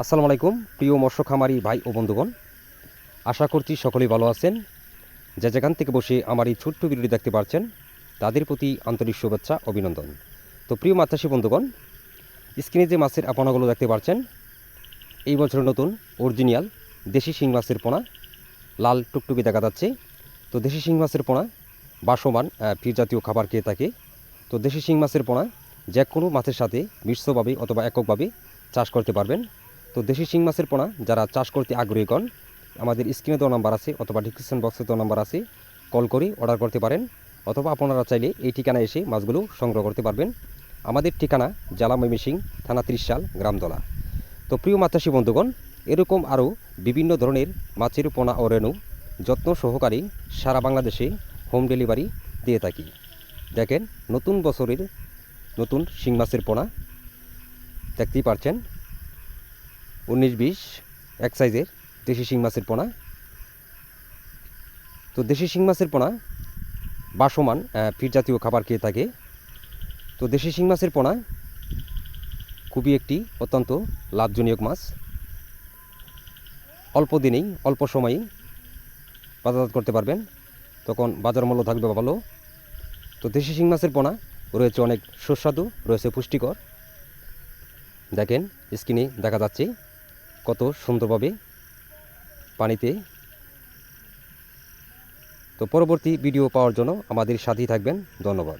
আসসালামু আলাইকুম, প্রিয় মৎস্য খামারি ভাই ও বন্ধুগণ। আশা করছি সকলেই ভালো আছেন। যে যেখান থেকে বসে আমার এই ছোট্ট ভিডিওটি দেখতে পারছেন, তাদের প্রতি আন্তরিক শুভেচ্ছা, অভিনন্দন। তো প্রিয় মাছাসী বন্ধুগণ, স্ক্রিনে যে মাছের আপনাগুলো দেখতে পাচ্ছেন এই বছরের নতুন অরিজিনাল দেশি শিং মাছের পোনা, লাল টুকটুকি দেখা যাচ্ছে। তো দেশি শিং মাছের পোনা বাসমান ফির জাতীয় খাবার খেয়ে থাকে। তো দেশি শিং মাছের পোনা যে কোনো মাছের সাথে মিশ্রভাবে অথবা এককভাবে চাষ করতে পারবেন। তো দেশি শিং মাছের পোনা, যারা চাষ করতে আগ্রহী কন আমাদের স্ক্রিনে দেওয়া নাম্বার আছে অথবা ডিসক্রিপশন বক্সে দেওয়া নাম্বার আছে কল করে অর্ডার করতে পারেন, অথবা আপনারা চাইলে এই ঠিকানায় এসে মাছগুলো সংগ্রহ করতে পারবেন। আমাদের ঠিকানা জেলা ময়মনসিং থানা ত্রিশাল গ্রামদলা তো প্রিয় মাছাসী বন্ধুগণ, এরকম আরও বিভিন্ন ধরনের মাছের পোনা ও রেণু যত্ন সহকারে সারা বাংলাদেশে হোম ডেলিভারি দিয়ে থাকি। দেখেন, নতুন বছরের নতুন শিং মাছের পোনা, দেখতেই পারছেন। উনিশ, বিশ, এক সাইজের দেশি শিং মাছের পোনা। তো দেশি শিং মাছের পোনা বাসমান ফির জাতীয় খাবার খেয়ে থাকে। তো দেশি শিং মাছের পোনা খুবই একটি অত্যন্ত লাভজনক মাছ। অল্প দিনেই, অল্প সময়েই বাজারজাত করতে পারবেন। তখন বাজার মূল্য থাকবে ভালো। তো দেশি শিং মাছের পোনা রয়েছে অনেক সুস্বাদু, রয়েছে পুষ্টিকর। দেখেন স্ক্রিনে দেখা যাচ্ছে। কত সুন্দরভাবে পানিতে। তো পরবর্তী ভিডিও পাওয়ার জন্য আমাদের সাথেই থাকবেন। ধন্যবাদ।